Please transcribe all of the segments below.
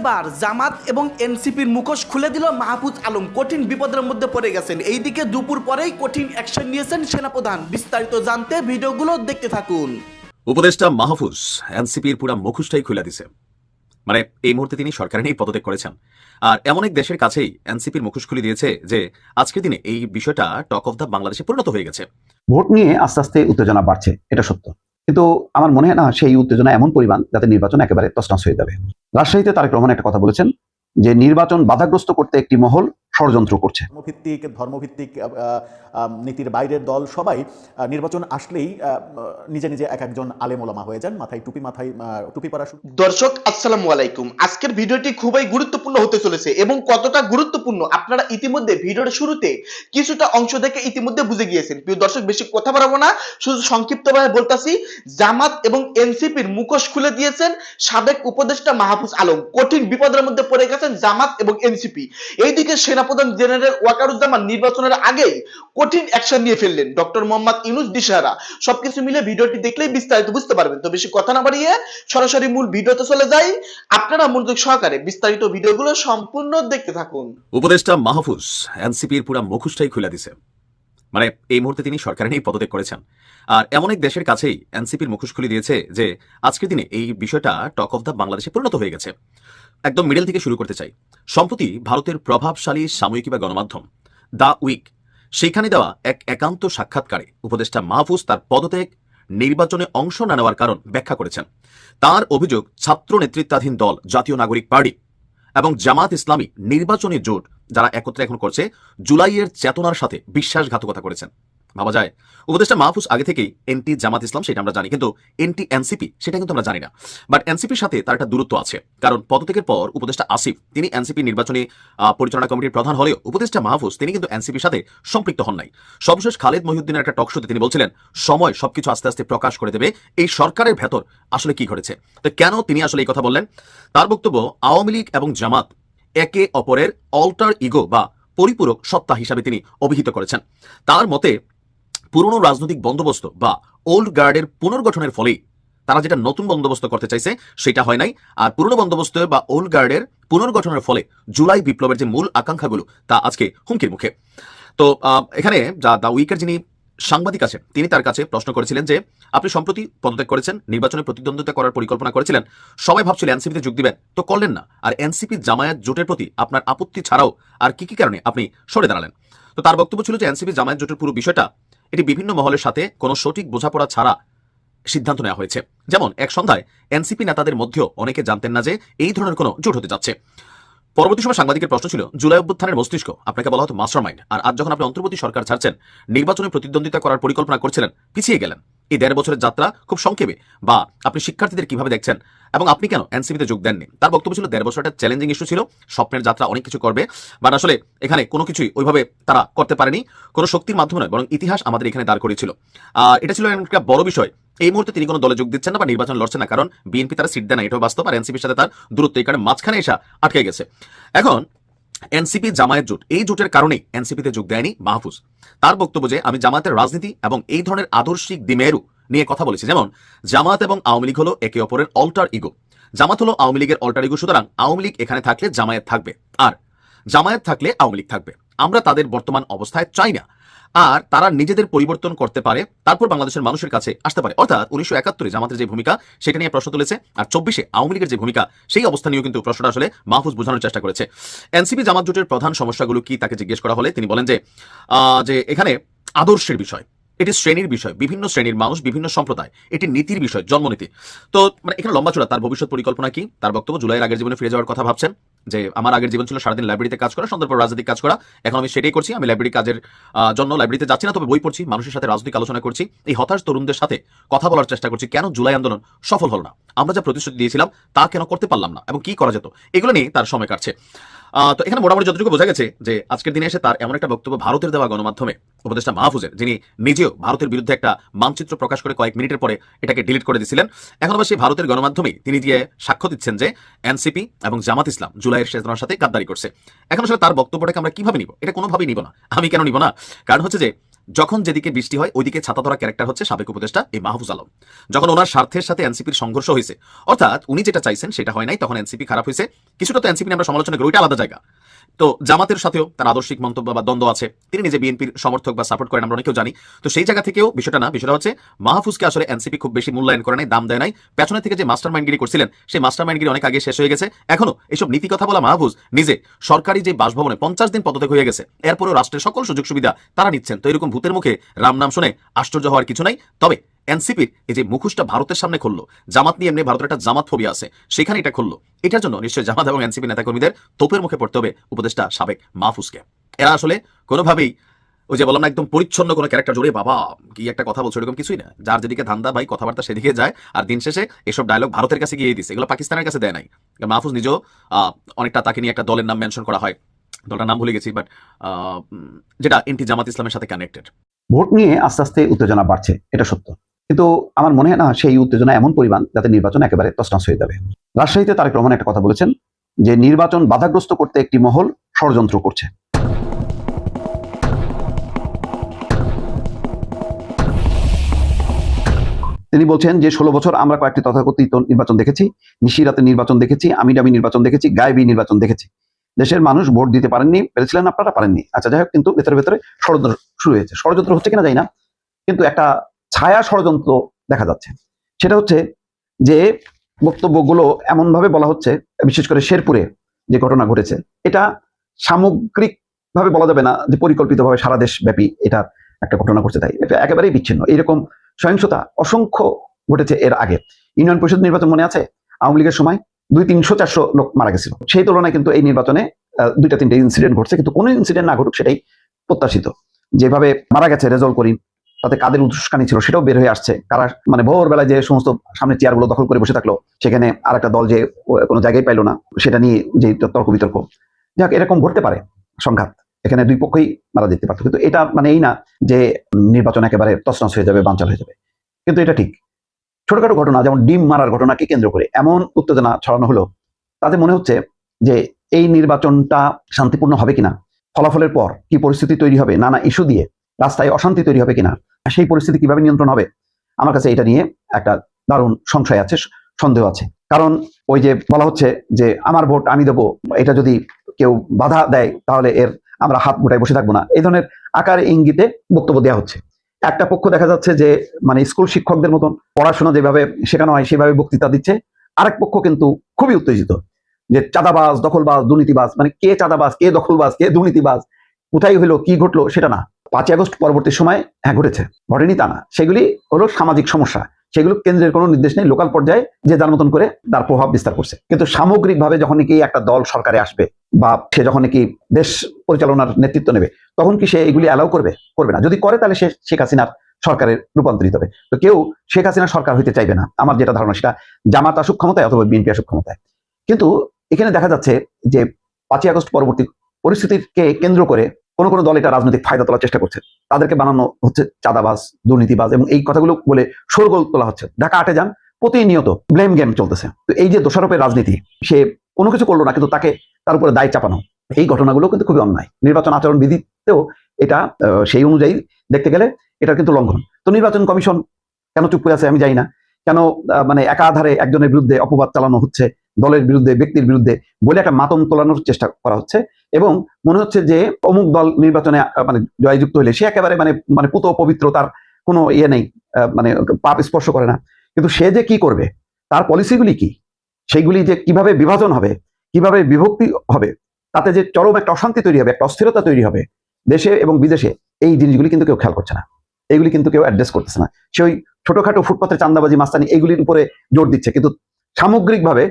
এবার জামাত এবং এনসিপির মুখোশ খুলে দিল মাহফুজ আলম। কঠিন বিপদের মধ্যে পড়ে গেছেন। এইদিকে দুপুর পরেই কঠিন অ্যাকশন নিয়েছেন সেনাপ্রধান। বিস্তারিত জানতে ভিডিওগুলো দেখতে থাকুন। উপদেষ্টা মাহফুজ এনসিপির পুরা মুখোশটাই খুলে দিছে। মানে এই মুহূর্তে তিনি সরকারে নেই পদত্যাগ করেছেন। আর এমন এক দেশের কাছেই এনসিপির মুখোশ খুলে দিয়েছে যে আজকের দিনে এই বিষয়টা টক অফ দ্য বাংলাদেশে পরিণত হয়ে গেছে। ভোট নিয়ে আস্তে আস্তে উত্তেজনা বাড়ছে এটা সত্য। কিন্তু আমার মনে হয় না সেই উত্তেজনা এমন পরিমাণ যাতে নির্বাচন একেবারে তসনস হয়ে যাবে। রাজশাহীতে তারেক রহমান একটা কথা বলেছেন যে, নির্বাচন বাধাগ্রস্ত করতে একটি মহল ষড়যন্ত্র করছে। ধর্মভিত্তিক ধর্মভিত্তিক নীতির বাইরের দল সবাই নির্বাচন আসলেই নিজে নিজে এক একজন আলেমোলামা হয়ে যান মাথায় টুপি মাথায় টুপি পরা শুরু। দর্শক আসসালামু আলাইকুম। আজকের ভিডিওটি খুবই গুরুত্বপূর্ণ হতে চলেছে এবং কতটা গুরুত্বপূর্ণ আপনারা ইতিমধ্যে ভিডিওর শুরুতে কিছুটা অংশ দেখে ইতিমধ্যে বুঝে গিয়েছেন। প্রিয় দর্শক বেশি কথা বাড়াবো না শুধু সংক্ষিপ্তভাবে বলতাছি জামাত এবং এনসিপির মুখোশ খুলে দিয়েছেন সাবেক উপদেষ্টা মাহফুজ আলম। কঠিন বিপদের মধ্যে পড়ে গেছেন জামাত এবং এনসিপি। এইদিকে সেনাপ্রধান জেনারেল ওয়াকারুজ্জামান নির্বাচনের আগেই কঠিন অ্যাকশন নিয়ে ফেললেন ডক্টর মোহাম্মদ ইউনুস দিশারা সবকিছু মিলে ভিডিওটি দেখলেই বিস্তারিত বুঝতে পারবেন। তো বেশি কথা না বাড়িয়ে সরাসরি মূল ভিডিওতে চলে যাই। আপনারা মনোযোগ সহকারে বিস্তারিত ভিডিওগুলো সম্পূর্ণ দেখতে থাকুন। উপদেষ্টা মাহফুজ, এনসিপির পুরা মুখোশটাই খুলে দিছে। মানে এই মুহূর্তে তিনি সরকারে নিয়ে পদত্যাগ করেছেন। আর এমন এক দেশের কাছেই এনসিপির মুখোশ খুলে দিয়েছে যে, আজকের দিনে এই বিষয়টা টক অফ দ্য বাংলাদেশে পরিণত হয়ে গেছে। একদম মিডল থেকে শুরু করতে চাই। সম্প্রতি ভারতের প্রভাবশালী সাময়িকী বা গণমাধ্যম, দ্য উইক সেইখানে দেওয়া এক একান্ত সাক্ষাৎকারে উপদেষ্টা মাহফুজ তার পদত্যাগ নির্বাচনে অংশ না নেওয়ার কারণ ব্যাখ্যা করেছেন। তার অভিযোগ, ছাত্র নেতৃত্বাধীন দল, জাতীয় নাগরিক পার্টি এবং জামাত ইসলামী নির্বাচনী জোট যারা একত্রে এখন করছে, জুলাইয়ের চেতনার সাথে বিশ্বাসঘাতকতা করেছেন। ভাবা যায়। উপদেষ্টা মাহফুজ আগে থেকেই এনটি জামাত ইসলাম সেটা আমরা জানি, কিন্তু এনটি এনসিপি সেটা কিন্তু আমরা জানি না। বাট এনসিপির সাথে তার একটা দূরত্ব আছে, কারণ পদত্যাগের পর উপদেষ্টা আসিফ, তিনি এনসিপি নির্বাচনী পরিচালনা কমিটির প্রধান হলেও উপদেষ্টা মাহফুজ তিনি কিন্তু এনসিপির সাথে সম্পৃক্ত হন নাই। সর্বশেষ খালেদ মহিউদ্দিনের একটা টকশোতে তিনি বলছিলেন, সময় সবকিছু আস্তে আস্তে প্রকাশ করে দেবে, এই সরকারের ভেতর আসলে কি ঘটেছে? তো কেন তিনি আসলে এই কথা বললেন? তার বক্তব্য, আওয়ামী লীগ এবং জামাত একে অপরের অল্টার ইগো বা পরিপূরক সত্তা হিসাবে তিনি অভিহিত করেছেন। তার মতে পুরনো রাজনৈতিক বন্দোবস্ত বা ওল্ড গার্ডের পুনর্গঠনের ফলে তারা যেটা নতুন বন্দোবস্ত করতে চাইছে, সেটা হয় নাই। আর পুরনো বন্দোবস্ত বা ওল্ড গার্ডের পুনর্গঠনের ফলে জুলাই বিপ্লবের যে মূল আকাঙ্ক্ষাগুলো, তা আজকে হুমকির মুখে। তো এখানে যা দ্য উইকের যিনি সাংবাদিক আছেন, তিনি তার কাছে প্রশ্ন করেছিলেন যে, আপনি সম্প্রতি পদত্যাগ করেছেন, নির্বাচনে প্রতিদ্বন্দ্বিতা করার পরিকল্পনা করেছিলেন, সবাই ভাবছিল এনসিপিতে যোগ দিবেন, তো করলেন না। আর এনসিপি জামায়াত জোটের প্রতি আপনার আপত্তি ছাড়াও আর কি কি কারণে আপনি সরে দাঁড়ালেন? তো তার বক্তব্য ছিল যে, এনসিপি জামায়াত জোটের পুরো বিষয়টা এটি বিভিন্ন মহলের সাথে কোনো সঠিক বোঝাপড়া ছাড়া সিদ্ধান্ত নেওয়া হয়েছে। যেমন, এক সন্ধ্যায় এনসিপি নেতাদের মধ্যেও অনেকে জানতেন না যে এই ধরনের কোনো জোট হতে যাচ্ছে। পরবর্তী সময় সাংবাদিকের প্রশ্ন ছিল, জুলাই অভ্যুত্থানের মস্তিষ্ক, আপনাকে বলা হতো মাস্টার মাইন্ড আর আজ যখন আপনি অন্তর্বর্তী সরকার ছাড়ছেন, নির্বাচনে প্রতিদ্বন্দ্বিতা করার পরিকল্পনা করছিলেন, পিছিয়ে গেলেন। এই দেড় বছরের যাত্রা খুব সংক্ষেপে, বা আপনি শিক্ষার্থীদের কীভাবে দেখছেন, এবং আপনি কেন এনসিপিতে যোগ দেননি? তার বক্তব্য ছিল, দেড় বছর একটা চ্যালেঞ্জিং ইস্যু ছিল, স্বপ্নের যাত্রা অনেক কিছু করবে বাট আসলে এখানে কোনো কিছুই ওইভাবে তারা করতে পারেনি, কোনো শক্তির মাধ্যমে নয়, বরং ইতিহাস আমাদের এখানে দাঁড় করিয়েছিল। আর এটা ছিল একটা বড় বিষয় এই মুহূর্তে তিনি কোনো দলে যোগ দিচ্ছেন না বা নির্বাচন লড়ছেন না, কারণ বিএনপি তারা সিট দেয় না, এটাও বাস্তব। আর এনসিপির সাথে তার দূরত্ব, এই কারণে মাঝখানে এসে আটকে গেছে। এখন এনসিপি জামায়াত জোট, এই জোটের কারণেই এনসিপিতে যোগ দেয়নি মাহফুজ। তার বক্তব্য যে, আমি জামায়াতের রাজনীতি এবং এই ধরনের আদর্শিক দিমেরু নিয়ে কথা বলেছি। যেমন, জামায়াত এবং আওয়ামী লীগ হলো একে অপরের অল্টার ইগো জামাত হলো আওয়ামী লীগের অল্টার ইগো সুতরাং আওয়ামী লীগ এখানে থাকলে জামায়াত থাকবে। আর জামায়াত থাকলে আওয়ামী লীগ থাকবে। আমরা তাদের বর্তমান অবস্থায় চাই না। আর তারা নিজেদের পরিবর্তন করতে পারে, তারপর বাংলাদেশের মানুষের কাছে আসতে পারে। অর্থাৎ উনিশশো একাত্তরে জামাতের যে ভূমিকা, সেটা নিয়ে প্রশ্ন তুলেছে, আর চব্বিশে আওয়ামী লীগের যে ভূমিকা, সেই অবস্থা নিয়েও কিন্তু প্রশ্নটা আসলে মাহফুজ বোঝানোর চেষ্টা করেছে। এনসিপি জামাত জোটের প্রধান সমস্যাগুলো কি তাকে জিজ্ঞেস করা হলে, তিনি বলেন যে যে এখানে আদর্শের বিষয়, এটি শ্রেণির বিষয়, বিভিন্ন শ্রেণির মানুষ, বিভিন্ন সম্প্রদায়, এটি নীতির বিষয়, জন্মনীতি। তো মানে এখানে লম্বা চূড়া, তার ভবিষ্যৎ পরিকল্পনা কি? তার বক্তব্য জুলাইয়ের আগের জীবনে ফিরে যাওয়ার কথা ভাবছেন। যে আমার আগের জীবন ছিল, সারাদিন লাইব্রেরিতে কাজ করা, সন্ধ্যার পর রাজনৈতিক কাজ করা। এখন আমি সেটাই করছি, আমি লাইব্রেরি কাজের জন্য লাইব্রেরিতে যাচ্ছি না, তবে বই পড়ছি, মানুষের সাথে রাজনৈতিক আলোচনা করছি, এই হতাশ তরুণদের সাথে কথা বলার চেষ্টা করছি, কেন জুলাই আন্দোলন সফল হল না? আমরা যা প্রতিশ্রুতি দিয়েছিলাম, তা কেন করতে পারলাম না? এবং কি করা যেত? এগুলো নিয়ে তার সময় কাটছে। তো এখানে মোটামুটি যতটুকু বোঝা গেছে যে আজকের দিনে এসে তার এমন একটা বক্তব্য ভারতের দেওয়া গণমাধ্যমে, উপদেষ্টা মাহফুজের, যিনি নিজেও ভারতের বিরুদ্ধে একটা মানচিত্র প্রকাশ করে কয়েক মিনিটের পরে এটাকে ডিলিট করে দিয়েছিলেন। এখন অবশ্যই ভারতের গণমাধ্যমেই তিনি দিয়ে সাক্ষ্য দিচ্ছেন যে এনসিপি এবং জামাত ইসলাম জুলাইয়ের চেতনার সাথে গাদ্দারি করছে। এখন আসলে তার বক্তব্যটাকে আমরা কীভাবে নিব? এটা কোনোভাবেই নিব না। আমি কেন নিব না? কারণ হচ্ছে যে যখন যেদিকে বৃষ্টি হয়, ওইদিকে ছাতা ধরা ক্যারেক্টার হচ্ছে সাবেক উপদেষ্টা এই মাহফুজ আলম। যখন ওনার স্বার্থের সাথে এনসিপির সংঘর্ষ হয়েছে, অর্থাৎ উনি যেটা চাইছেন সেটা হয় নাই, তখন এনসিপি খারাপ হয়েছে। কিছুটা তো এনসিপি আমরা সমালোচনা করি, ওইটা আলাদা জায়গা। তো জামাতের সাথেও তার আদর্শিক মন্তব্য বা দ্বন্দ্ব আছে। তিনি নিজে বিএনপির সমর্থক বা সাপোর্ট করেন, আমরা অনেকেও জানি। তো সেই জায়গা থেকেও বিষয়টা না, বিষয়টা হচ্ছে মাহফুজকে আসলে এনসিপি খুব বেশি মূল্যায়ন করে নাই, দাম দেয় নাই। পেছনে থেকে যে মাস্টার মাইন্ডগিরি করছিলেন, সেই মাস্টার মাইন্ডগিরি অনেক আগে শেষ হয়ে গেছে। এখনও এইসব নীতি কথা বলা মাহফুজ নিজে সরকারি যে বাসভবনে পঞ্চাশ দিন পদত্যাগ হয়ে গেছে, এরপরেও রাষ্ট্রের সকল সুযোগ সুবিধা তারা নিচ্ছেন। তো এরকম ভূতের মুখে রাম নাম শুনে আশ্চর্য হওয়ার কিছু নাই। তবে এনসিপির এই যে মুখোশটা ভারতের সামনে খুললো, জামাত নিয়ে এমনি ভারতের একটা জামাত ফোবিয়া আছে, সেখানে এটা খুললো। এটার জন্য নিশ্চয়ই জামাত এবং এনসিপি নেতাকর্মীদের তোপের মুখে পড়তে হবে উপদেষ্টা সাবেক মাহফুজকে। এরা আসলে কোনোভাবেই ওই যে বললাম না, একদম পরিচ্ছন্ন কোনো ক্যারেক্টার জুড়ে বাবা, কি একটা কথা বলছো এরকম কিছুই না। যার যেদিকে ধান্দা ভাই কথাবার্তা সেদিকে যায়, আর দিন শেষে এসব ডায়লগ ভারতের কাছে গিয়ে দিছে। এগুলো পাকিস্তানের কাছে দেয় নাই। মাহফুজ নিজেও অনেকটা তাকে নিয়ে একটা দলের নাম মেনশন করা হয়। দলটার নাম ভুলে গেছি বাট যেটা এনটি জামাত ইসলামের সাথে কানেক্টেড ভোট নিয়ে আস্তে আস্তে উত্তেজনা বাড়ছে, এটা সত্য। কিন্তু আমার মনে হয় না সেই উত্তেজনা এমন পরিমাণ যাতে নির্বাচন একেবারে তছনছ হয়ে যাবে। রাজশাহীতে তারেক রহমান একটা কথা বলেছেন যে, নির্বাচন বাধাগ্রস্ত করতে একটি মহল ষড়যন্ত্র করছে। তিনি বলছেন যে, ষোলো বছর আমরা কয়েকটি তথাকথিত নির্বাচন দেখেছি। নিশিরাতে নির্বাচন দেখেছি আমি ডামি নির্বাচন দেখেছি, গায়েবী নির্বাচন দেখেছি। দেশের মানুষ ভোট দিতে পারেননি, পেরেছিলেন আপনারা পারেননি। আচ্ছা যাই হোক, কিন্তু ভেতরে ভেতরে ষড়যন্ত্র শুরু হয়েছে। ষড়যন্ত্র হচ্ছে কিনা যাই না, কিন্তু একটা ছায়া ষড়যন্ত্র দেখা যাচ্ছে। সেটা হচ্ছে যে বক্তব্যগুলো এমনভাবে বলা হচ্ছে, বিশেষ করে শেরপুরে যে ঘটনা ঘটেছে, এটা সামগ্রিকভাবে বলা যাবে না যে পরিকল্পিতভাবে সারা দেশ ব্যাপী এটা একটা ঘটনা ঘটছে তাই। এটা একেবারেই বিচ্ছিন্ন। এইরকম সহিংসতা অসংখ্য ঘটেছে এর আগে। ইউনিয়ন পরিষদ নির্বাচন মনে আছে? আওয়ামী লীগের সময় দুই তিনশো চারশো লোক মারা গেছিল। সেই তুলনায় কিন্তু এই নির্বাচনে দুইটা তিনটে ইনসিডেন্ট ঘটছে, কিন্তু কোনো ইনসিডেন্ট না ঘটুক সেটাই প্রত্যাশিত। যেভাবে মারা গেছে রেজল করিম তাতে কাদের উৎসাকানি ছিল সেটাও বের হয়ে আসছে। কারা মানে ভোরবেলায় যে সমস্ত সামনে চেয়ারগুলো দখল করে বসে থাকল, সেখানে আর একটা দল যে কোনো জায়গায় পাইলো না, সেটা নিয়ে যে তর্ক বিতর্ক। যাক, এরকম ঘটতে পারে সংঘাত। এখানে দুই পক্ষই মারা যেতে পারতো। কিন্তু এটা মানে এই না যে নির্বাচন একেবারে তছনছ হয়ে যাবে বাঞ্চাল হয়ে যাবে। কিন্তু এটা ঠিক। ছোটখাটো ঘটনা, যেমন ডিম মারার ঘটনাকে কেন্দ্র করে এমন উত্তেজনা ছড়ানো হলো, তাতে মনে হচ্ছে যে এই নির্বাচনটা শান্তিপূর্ণ হবে কিনা, ফলাফলের পর কি পরিস্থিতি তৈরি হবে, নানা ইস্যু দিয়ে রাস্তায় অশান্তি তৈরি হবে কিনা সেই পরিস্থিতি কীভাবে নিয়ন্ত্রণ হবে? আমার কাছে এটা নিয়ে একটা দারুণ সংশয় আছে, সন্দেহ আছে। কারণ ওই যে বলা হচ্ছে যে, আমার ভোট আমি দেবো। এটা যদি কেউ বাধা দেয়, তাহলে এর আমরা হাত গোটায় বসে থাকব না। এই ধরনের আকার ইঙ্গিতে বক্তব্য দেওয়া হচ্ছে। একটা পক্ষ দেখা যাচ্ছে যে মানে স্কুল শিক্ষকদের মতন পড়াশোনা যেভাবে শেখানো হয়, সেভাবে বক্তৃতা দিচ্ছে। আরেক পক্ষ কিন্তু খুবই উত্তেজিত যে, চাঁদাবাজ, দখলবাজ, দুর্নীতিবাজ। মানে কে চাঁদাবাজ, কে দখলবাজ, কে দুর্নীতিবাজ? কোথায় হলো, কি ঘটলো? সেটা না। পাঁচই আগস্ট পরবর্তী সময় হ্যাঁ ঘটেছে। ঘটেনি তা না। সেগুলি হলো সামাজিক সমস্যা। সেগুলো কেন্দ্রের কোনো নির্দেশ নেই। লোকাল পর্যায়ে যে যার মতন করে তার প্রভাব বিস্তার করছে। কিন্তু সামগ্রিকভাবে যখন কি একটা দল সরকারে আসবে বা সে যখন কি দেশ পরিচালনার নেতৃত্ব নেবে, তখন কি সে এগুলি অ্যালাউ করবে? করবে না। যদি করে তাহলে সে শেখ হাসিনার সরকারের রূপান্তরিত হবে। তো কেউ শেখ হাসিনার সরকার হইতে চাইবে না। আমার যেটা ধারণা সেটা জামাত আসুক ক্ষমতায় অথবা বিএনপি আসুক ক্ষমতায়। কিন্তু এখানে দেখা যাচ্ছে যে পাঁচই আগস্ট পরবর্তী পরিস্থিতিকে কেন্দ্র করে কোন কোন দল এটা রাজনৈতিক ফায়দা তোলার চেষ্টা করছে। তাদেরকে বানানো হচ্ছে চাঁদাবাজ, দুর্নীতিবাজ এবং এই কথাগুলো বলে শোরগোল তোলা হচ্ছে। ঢাকা আটে যান, প্রতিনিয়ত ব্লেম গেম চলতেছে। তো এই যে দোষারোপের রাজনীতি, সে কোনো কিছু করল না, কিন্তু তাকে তার উপরে দায় চাপানো, এই ঘটনাগুলো কিন্তু খুবই অন্যায়। নির্বাচন আচরণ বিধিতেও এটা সেই অনুযায়ী দেখতে গেলে এটা কিন্তু লঙ্ঘন। তো নির্বাচন কমিশন কেন চুপ করে আছে আমি জানি না। কেন মানে একাধারে একজনের বিরুদ্ধে অপবাদ চালানো হচ্ছে? দলের বিরুদ্ধে, ব্যক্তির বিরুদ্ধে বলে একটা মাতম তোলানোর চেষ্টা করা হচ্ছে এবং মনে হচ্ছে যে অমুক দল নির্বাচনে মানে জয়যুক্ত হলে সে একেবারে মানে মানে পুত পবিত্র তার কোনো ইয়ে নেই মানে পাপ স্পর্শ করে না। কিন্তু সে যে কি করবে, তার পলিসিগুলি কি? সেইগুলি যে কীভাবে বিভাজন হবে, কীভাবে বিভক্তি হবে, তাতে যে চরম একটা অশান্তি তৈরি হবে, একটা অস্থিরতা তৈরি হবে দেশে এবং বিদেশে, এই জিনিসগুলি কিন্তু কেউ খেয়াল করছে না। এগুলি কিন্তু কেউ অ্যাড্রেস করতেছে না। সে ওই ছোটখাটো ফুটপাতের চান্দাবাজি মাস্তানি, এগুলির উপরে জোর দিচ্ছে। কিন্তু সামগ্রিকভাবে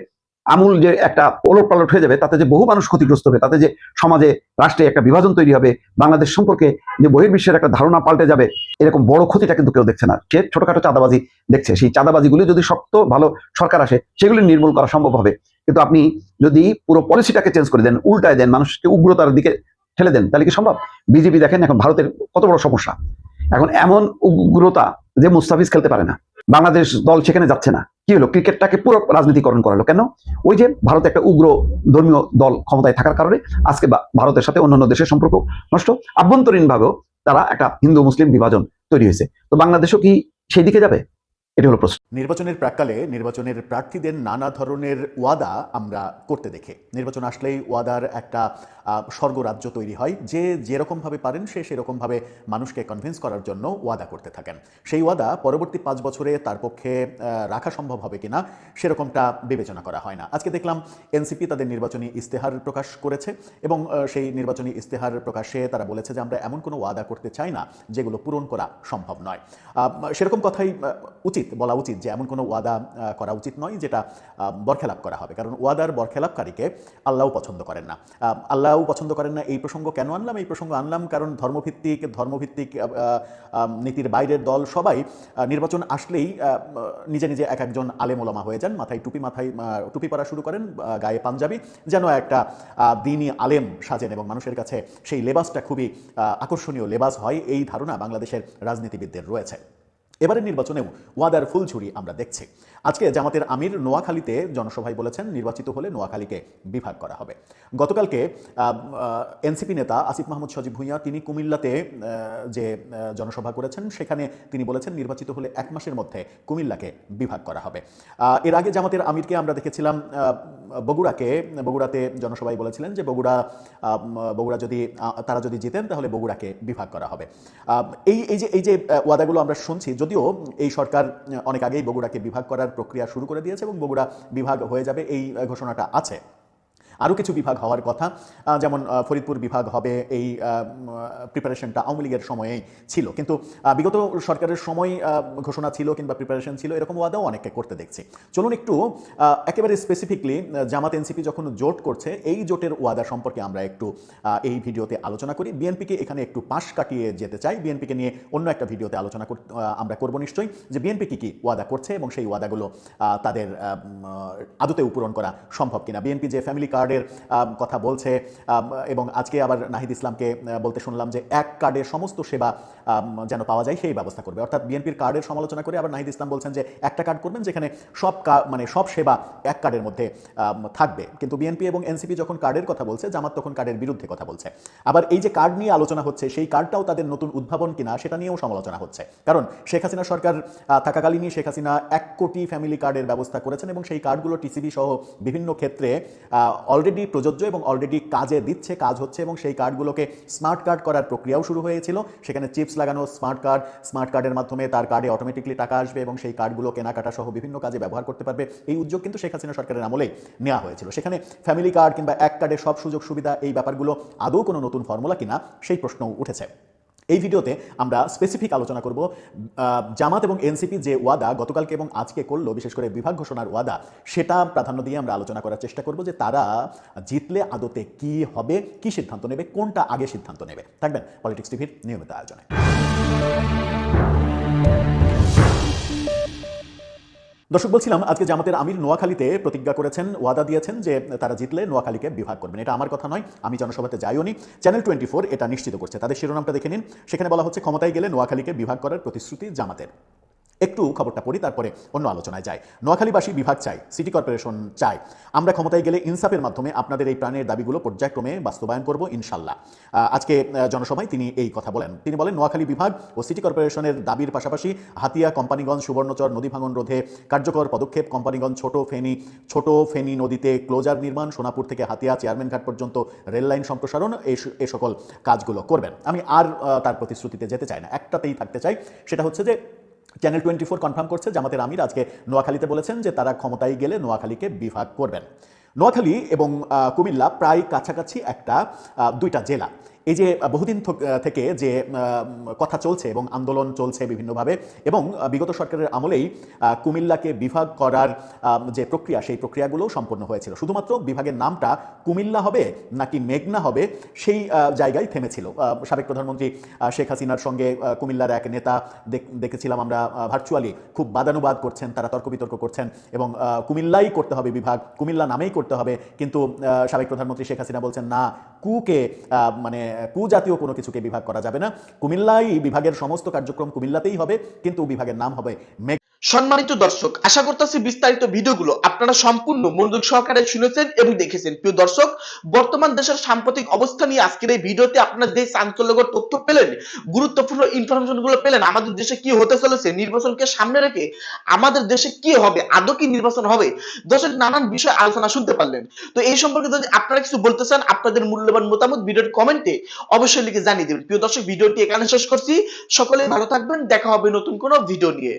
আমূল যে একটা ওলট পালট হয়ে যাবে, তাতে যে বহু মানুষ ক্ষতিগ্রস্ত হবে, তাতে যে সমাজে, রাষ্ট্রে একটা বিভাজন তৈরি হবে, বাংলাদেশ সম্পর্কে যে বহির্বিশ্বের একটা ধারণা পাল্টে যাবে, এরকম বড় ক্ষতিটা কিন্তু কেউ দেখছে না। সে ছোটখাটো চাঁদাবাজি দেখছে, সেই চাঁদাবাজিগুলি যদি শক্ত, ভালো সরকার আসে, সেগুলি নির্মূল করা সম্ভব হবে। কিন্তু আপনি যদি পুরো পলিসিটাকে চেঞ্জ করে দেন, উল্টায় দেন, মানুষকে উগ্রতার দিকে ঠেলে দেন, তাহলে কি সম্ভব? বিজেপি দেখেন এখন ভারতের কত বড় সমস্যা। এখন এমন উগ্রতা যে মুস্তাফিজ খেলতে পারে না। বাংলাদেশ দল সেখানে যাচ্ছে না। কি হলো? ক্রিকেটটাকে পুরো রাজনীতিকরণ করালো কেন? ওই যে ভারত একটা উগ্র ধর্মীয় দল ক্ষমতায় থাকার কারণে আজকে ভারতের সাথে অন্যান্য দেশের সম্পর্ক নষ্ট। আভ্যন্তরীণভাবেও তারা একটা হিন্দু মুসলিম বিভাজন তৈরি হয়েছে। তো বাংলাদেশও কি সেই দিকে যাবে? এটা হলো প্রশ্ন। নির্বাচনের প্রাককালে নির্বাচনের প্রার্থীদের নানা ধরনের ওয়াদা আমরা করতে দেখে। নির্বাচন আসলেই ওয়াদার একটা স্বর্গরাজ্য তৈরি হয়। যে যেরকমভাবে পারেন সে সেরকমভাবে মানুষকে কনভিন্স করার জন্য ওয়াদা করতে থাকেন। সেই ওয়াদা পরবর্তী পাঁচ বছরে তার পক্ষে রাখা সম্ভব হবে কিনা সেরকমটা বিবেচনা করা হয় না। আজকে দেখলাম এনসিপি তাদের নির্বাচনী ইস্তেহার প্রকাশ করেছে এবং সেই নির্বাচনী ইস্তেহার প্রকাশে তারা বলেছে যে আমরা এমন কোনো ওয়াদা করতে চাই না যেগুলো পূরণ করা সম্ভব নয়। সেরকম কথাই উচিত। বলা উচিত যে এমন কোনো ওয়াদা করা উচিত নয় যেটা বরখেলাপ করা হবে। কারণ ওয়াদার বরখেলাপকারীকে আল্লাহও পছন্দ করেন না। আল্লাহও পছন্দ করেন না এই প্রসঙ্গ কেন আনলাম? এই প্রসঙ্গ আনলাম কারণ ধর্মভিত্তিক ধর্মভিত্তিক নীতির বাইরের দল সবাই নির্বাচন আসলেই নিজে নিজে এক একজন আলেম ওলামা হয়ে যান, মাথায় টুপি মাথায় টুপি পরা শুরু করেন গায়ে পাঞ্জাবি, যেন একটা দিনই আলেম সাজেন এবং মানুষের কাছে সেই লেবাসটা খুবই আকর্ষণীয় লেবাস হয়। এই ধারণা বাংলাদেশের রাজনীতিবিদদের রয়েছে। এবারের নির্বাচনেও ওয়াদার ফুলঝুরি আমরা দেখছি। আজকে জামাতের আমির নোয়াখালীতে জনসভায় বলেছেন নির্বাচিত হলে নোয়াখালীকে বিভাগ করা হবে। গতকালকে এনসিপি নেতা আসিফ মাহমুদ সজীব ভুঁইয়া তিনি কুমিল্লাতে যে জনসভা করেছেন, সেখানে তিনি বলেছেন নির্বাচিত হলে এক মাসের মধ্যে কুমিল্লাকে বিভাগ করা হবে। এর আগে জামাতের আমিরকে আমরা দেখেছিলাম বগুড়াকে, বগুড়াতে জনসভায় বলেছিলেন যে বগুড়া বগুড়া যদি তারা যদি জিতেন তাহলে বগুড়াকে বিভাগ করা হবে। এই এই যে এই যে ওয়াদাগুলো আমরা শুনছি, যদিও এই সরকার অনেক আগেই বগুড়াকে বিভাগ করার প্রক্রিয়া শুরু করে দিয়েছে এবং বগুড়া বিভাগ হয়ে যাবে এই ঘোষণাটা আছে। আরও কিছু বিভাগ হওয়ার কথা। যেমন ফরিদপুর বিভাগ হবে এই প্রিপারেশনটা আওয়ামী লীগের সময়েই ছিল। কিন্তু বিগত সরকারের সময় ঘোষণা ছিল কিংবা প্রিপারেশন ছিল এরকম ওয়াদাও অনেককে করতে দেখছি। চলুন একটু একেবারে স্পেসিফিকলি জামাত এনসিপি যখন জোট করছে এই জোটের ওয়াদা সম্পর্কে আমরা একটু এই ভিডিওতে আলোচনা করি। বিএনপিকে এখানে একটু পাশ কাটিয়ে যেতে চাই। বিএনপিকে নিয়ে অন্য একটা ভিডিওতে আলোচনা আমরা করব নিশ্চয়ই। যে বিএনপি কি কি ওয়াদা করছে এবং সেই ওয়াদাগুলো তাদের আদতে উম, আহ, আদতেও পূরণ করা সম্ভব কিনা? বিএনপি যে ফ্যামিলি কার্ডের কথা বলছে এবং আজকে আবার নাহিদ ইসলামকে বলতে শুনলাম যে এক কার্ডের সমস্ত সেবা যেন পাওয়া যায় সেই ব্যবস্থা করবে। অর্থাৎ বিএনপির কার্ডের সমালোচনা করে আবার নাহিদ ইসলাম বলছেন যে একটা কার্ড করবেন যেখানে সব মানে সব সেবা এক কার্ডের মধ্যে থাকবে। কিন্তু বিএনপি এবং এনসিপি যখন কার্ডের কথা বলছে, জামাত তখন কার্ডের বিরুদ্ধে কথা বলছে। আবার এই যে কার্ড নিয়ে আলোচনা হচ্ছে, সেই কার্ডটাও তাদের নতুন উদ্ভাবন কিনা, সেটা নিয়েও সমালোচনা হচ্ছে। কারণ শেখ হাসিনা সরকার থাকাকালীনই শেখ হাসিনা এক কোটি ফ্যামিলি কার্ডের ব্যবস্থা করেছেন এবং সেই কার্ডগুলো টিসিবি সহ বিভিন্ন ক্ষেত্রে অলরেডি প্রযোজ্য এবং অলরেডি কাজে দিচ্ছে, কাজ হচ্ছে এবং সেই কার্ডগুলোকে স্মার্ট কার্ড করার প্রক্রিয়াও শুরু হয়েছিল। সেখানে চিপস লাগানো স্মার্ট কার্ড স্মার্ট কার্ডের মাধ্যমে তার কার্ডে অটোমেটিকলি টাকা আসবে এবং সেই কার্ডগুলো কেনাকাটা সহ বিভিন্ন কাজে ব্যবহার করতে পারবে। এই উদ্যোগ কিন্তু শেখ হাসিনা সরকারের আমলে নেওয়া হয়েছিল। সেখানে ফ্যামিলি কার্ড কিংবা এক কার্ডের সব সুযোগ সুবিধা এই ব্যাপারগুলো আদৌ কোনো নতুন ফর্মুলা কিনা সেই প্রশ্নও উঠেছে। এই ভিডিওতে আমরা স্পেসিফিক আলোচনা করব জামাত এবং এনসিপি যে ওয়াদা গতকালকে এবং আজকে করল, বিশেষ করে বিভাগ ঘোষণার ওয়াদা, সেটা প্রাধান্য দিয়ে আমরা আলোচনা করার চেষ্টা করব যে তারা জিতলে আদতে কি হবে, কি সিদ্ধান্ত নেবে, কোনটা আগে সিদ্ধান্ত নেবে। থাকবেন পলিটিক্স টিভির নিয়মিত আয়োজনে। দর্শক, বলছিলাম আজকে জামাতের আমির নোয়াখালীতে প্রতিজ্ঞা করেছেন, ওয়াদা দিয়েছেন যে তারা জিতলে নোয়াখালীকে বিভাগ করবেন। এটা আমার কথা নয়, আমি জনসভাতে যাইও নি। চ্যানেল টোয়েন্টি এটা নিশ্চিত করছে। তাদের শিরোনামটা দেখে নিন। সেখানে বলা হচ্ছে, ক্ষমতায় গেলে নোয়াখালীকে বিভাগ করার প্রতিশ্রুতি জামাতের। একটু খবরটা পড়ি, তারপরে অন্য আলোচনায় যাই। নোয়াখালীবাসী বিভাগ চাই, সিটি কর্পোরেশন চাই। আমরা ক্ষমতায় গেলে ইনসাফের মাধ্যমে আপনাদের এই প্রাণের দাবিগুলো পর্যায়ক্রমে বাস্তবায়ন করব, ইনশাল্লাহ। আজকে জনসভায় তিনি এই কথা বলেন। তিনি বলেন, নোয়াখালী বিভাগ ও সিটি কর্পোরেশনের দাবির পাশাপাশি হাতিয়া, কোম্পানিগঞ্জ, সুবর্ণচর, নদী ভাঙন রোধে কার্যকর পদক্ষেপ, কোম্পানিগঞ্জ ছোট ফেনী ছোট ফেনী নদীতে ক্লোজার নির্মাণ, সোনাপুর থেকে হাতিয়া, চেয়ারম্যান ঘাট পর্যন্ত রেল লাইন সম্প্রসারণ এই সকল কাজগুলো করবেন। আমি আর তার প্রতিশ্রুতিতে যেতে চাই না। একটাতেই থাকতে চাই, সেটা হচ্ছে যে চ্যানেল টোয়েন্টি ফোর কনফার্ম করছে জামাতের আমির আজকে নোয়াখালীতে বলেছেন যে তারা ক্ষমতায় গেলে নোয়াখালীকে বিভাগ করবেন। নোয়াখালী এবং কুমিল্লা প্রায় কাছাকাছি একটা দুইটা জেলা। এই যে বহুদিন থেকে যে কথা চলছে এবং আন্দোলন চলছে বিভিন্নভাবে এবং বিগত সরকারের আমলেই কুমিল্লাকে বিভাগ করার যে প্রক্রিয়া, সেই প্রক্রিয়াগুলো সম্পন্ন হয়েছিল। শুধুমাত্র বিভাগের নামটা কুমিল্লা হবে নাকি মেঘনা হবে, সেই জায়গায় থেমেছিল। সাবেক প্রধানমন্ত্রী শেখ হাসিনার সঙ্গে কুমিল্লার এক নেতা দেখেছিলাম আমরা ভার্চুয়ালি খুব বাদানুবাদ করছেন, তারা তর্ক বিতর্ক করছেন এবং কুমিল্লাই করতে হবে বিভাগ, কুমিল্লা নামেই করতে হবে। কিন্তু সাবেক প্রধানমন্ত্রী শেখ হাসিনা বলছেন, না, কুকে মানে কু জাতীয় কোনো কিছুকে বিভাগ করা যাবে না। কুমিল্লাই বিভাগের সমস্ত কার্যক্রম কুমিল্লাতেই হবে, কিন্তু বিভাগের নাম হবে সম্মানিত দর্শক, আশা করতেছি বিস্তারিত ভিডিওগুলো আপনারা সম্পূর্ণ মনোযোগ সহকারে শুনেছেন এবং দেখেছেন। প্রিয় দর্শক, বর্তমান দেশের সাম্প্রতিক অবস্থা নিয়ে আজকের এই ভিডিওতে আপনারা যে চাঞ্চল্যকর তথ্য পেলেন, গুরুত্বপূর্ণ ইনফরমেশনগুলো পেলেন, আমাদের দেশে কি হতে চলেছে, নির্বাচনকে সামনে রেখে আমাদের দেশে কি হবে, আদৌ কি নির্বাচন হবে, দর্শক নানান বিষয় আলোচনা শুনতে পারলেন। তো এই সম্পর্কে যদি আপনারা কিছু বলতে চান, আপনাদের মূল্যবান মতামত ভিডিওর কমেন্টে অবশ্যই লিখে জানিয়ে দেবেন। প্রিয় দর্শক, ভিডিওটি এখানে শেষ করছি। সকলে ভালো থাকবেন, দেখা হবে নতুন কোনো ভিডিও নিয়ে।